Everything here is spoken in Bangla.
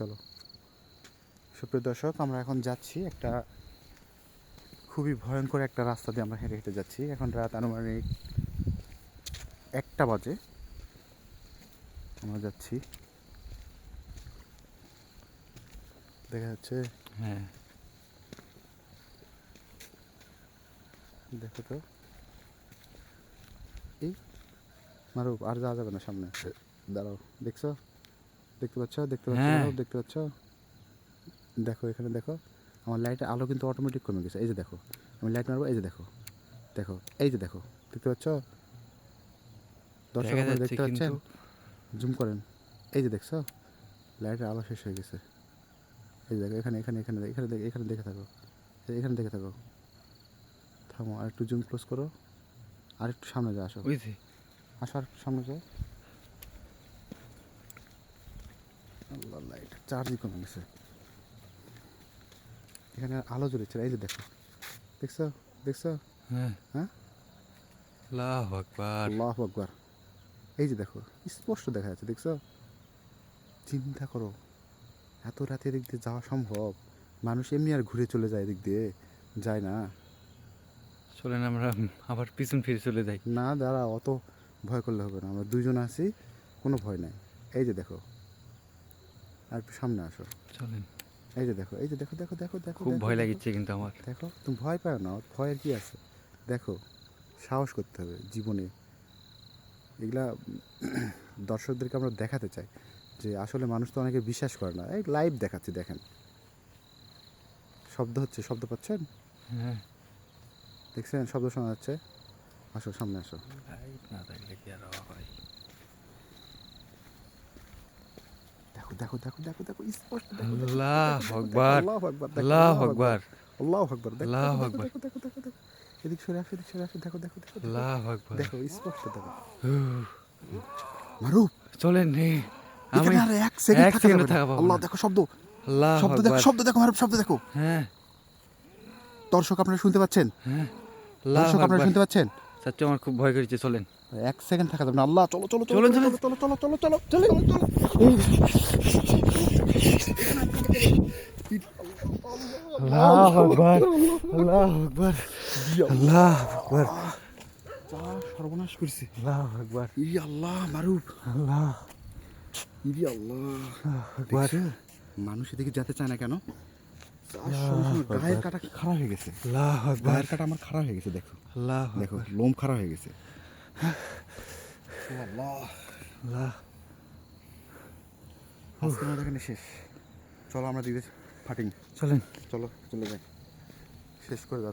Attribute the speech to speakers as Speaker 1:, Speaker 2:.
Speaker 1: চলো। সুপ্রিয় দর্শক আমরা এখন যাচ্ছি একটা খুবই ভয়ঙ্কর একটা রাস্তা দিয়ে আমরা হেঁটে হেঁটে যাচ্ছি। এখন রাত আনুমানিক একটা বাজে। আমরা যাচ্ছি। দেখা যাচ্ছে
Speaker 2: হ্যাঁ।
Speaker 1: দেখো তো। এই মারো আর যাওয়া যাবে না সামনে। দাঁড়াও। দেখছ? দেখতে পাচ্ছ? দেখতে পাচ্ছ?
Speaker 2: হ্যাঁ।
Speaker 1: দেখতে পাচ্ছ? দেখো এখানে দেখো। আমার লাইটের আলো কিন্তু অটোমেটিক কমে গেছে। এই যে দেখো আমি লাইট মারবো এই যে দেখো। দেখো এই যে দেখো দেখতে পাচ্ছ? দর্শক দেখতে পাচ্ছেন? জুম করেন। এই যে দেখছ লাইটের আলো শেষ হয়ে গেছে। এই যে দেখো এখানে এখানে এখানে এখানে দেখে এখানে দেখে থাকো। এখানে দেখে থাকো। থামো আর একটু জুম ক্লোজ করো। আর একটু সামনে যা আসো। আসো আর সামনে যাও। আল্লাহ লাইট চার্জই কমে গেছে। এখানে আলো জ্বলেছে এই যে দেখো। দেখছ? দেখছ?
Speaker 2: হ্যাঁ।
Speaker 1: হ্যাঁ?
Speaker 2: আল্লাহ আকবার।
Speaker 1: আল্লাহ আকবার। এই যে দেখো স্পষ্ট দেখা যাচ্ছে দেখছ? চিন্তা করো এত রাতে এদিক দিয়ে যাওয়া সম্ভব? মানুষ এমনি আর ঘুরে চলে যায় এদিক দিয়ে? যায় না।
Speaker 2: চলেন আমরা আবার পিছন ফিরে চলে যাই।
Speaker 1: না দাঁড়া অত ভয় করলে হবে না। আমরা দুইজন আছি কোনো ভয় নাই। এই যে দেখো আর সামনে আসো।
Speaker 2: চলেন।
Speaker 1: এই যে দেখো এই যে দেখো দেখো দেখো দেখো
Speaker 2: খুব ভয়
Speaker 1: দেখো।
Speaker 2: লাগিচ্ছে কিন্তু আমার।
Speaker 1: দেখো তুমি ভয় পাও না ভয়ের কি আছে? দেখো সাহস করতে হবে জীবনে। এগুলা দর্শকদেরকে আমরা দেখাতে চাই যে আসলে মানুষ তো অনেকে বিশ্বাস করে না। এই লাইভ দেখাচ্ছি দেখেন। শব্দ হচ্ছে শব্দ পাচ্ছেন?
Speaker 2: হ্যাঁ।
Speaker 1: দেখছেন? শব্দ শোনা যাচ্ছে। আসো সামনে আসো।
Speaker 2: না থাকলে কি আর হয়?
Speaker 1: দেখো দেখো দেখো দেখো স্পষ্ট দেখো,
Speaker 2: আল্লাহ আকবার
Speaker 1: আল্লাহু আকবার
Speaker 2: আল্লাহ আকবার
Speaker 1: আল্লাহু আকবার দেখো, দেখো। দেখো এদিক সরে আসো এদিক সরে আসো দেখো দেখো দেখো
Speaker 2: আল্লাহ আকবার
Speaker 1: দেখো স্পষ্ট দেখো মারুফ
Speaker 2: চলেন রে আমি
Speaker 1: এক সেকেন্ড থাকা না।
Speaker 2: পাবো
Speaker 1: আল্লাহ দেখো শব্দ
Speaker 2: আল্লাহ
Speaker 1: শব্দ দেখো শব্দ দেখো মারুফ শব্দ দেখো
Speaker 2: হ্যাঁ
Speaker 1: দর্শক আপনারা শুনতে পাচ্ছেন
Speaker 2: হ্যাঁ
Speaker 1: দর্শক আপনারা শুনতে পাচ্ছেন
Speaker 2: চাচ্চু আমার খুব ভয় করেছে চলেন
Speaker 1: এক সেকেন্ড থাকা যাবে না। আল্লাহ চলো চলো চলো চলো। চলো চলো চলো চলো চলো
Speaker 2: আল্লাহ আকবার আল্লাহ আকবার আল্লাহ। আকবার।
Speaker 1: সর্বনাশ করছে।
Speaker 2: আল্লাহ আকবার।
Speaker 1: ইরি আল্লাহ মারুফ।
Speaker 2: আল্লাহ।
Speaker 1: ইরি আল্লাহ।
Speaker 2: আকবার।
Speaker 1: মানুষ এদিকে যেতে চায় না কেন? গায়ের কাটা খারাপ হয়ে গেছে।
Speaker 2: আল্লাহ আকবার।
Speaker 1: গায়ের কাটা আমার খারাপ হয়ে গেছে দেখো।
Speaker 2: আল্লাহ
Speaker 1: দেখো লোম খারাপ হয়ে গেছে। আল্লাহ।
Speaker 2: আল্লাহ
Speaker 1: আজকে আমাদের এখানে শেষ। চলো আমরা দিদি ফাটিং।
Speaker 2: চলেন।
Speaker 1: চলো চলে যাই। শেষ করে দাও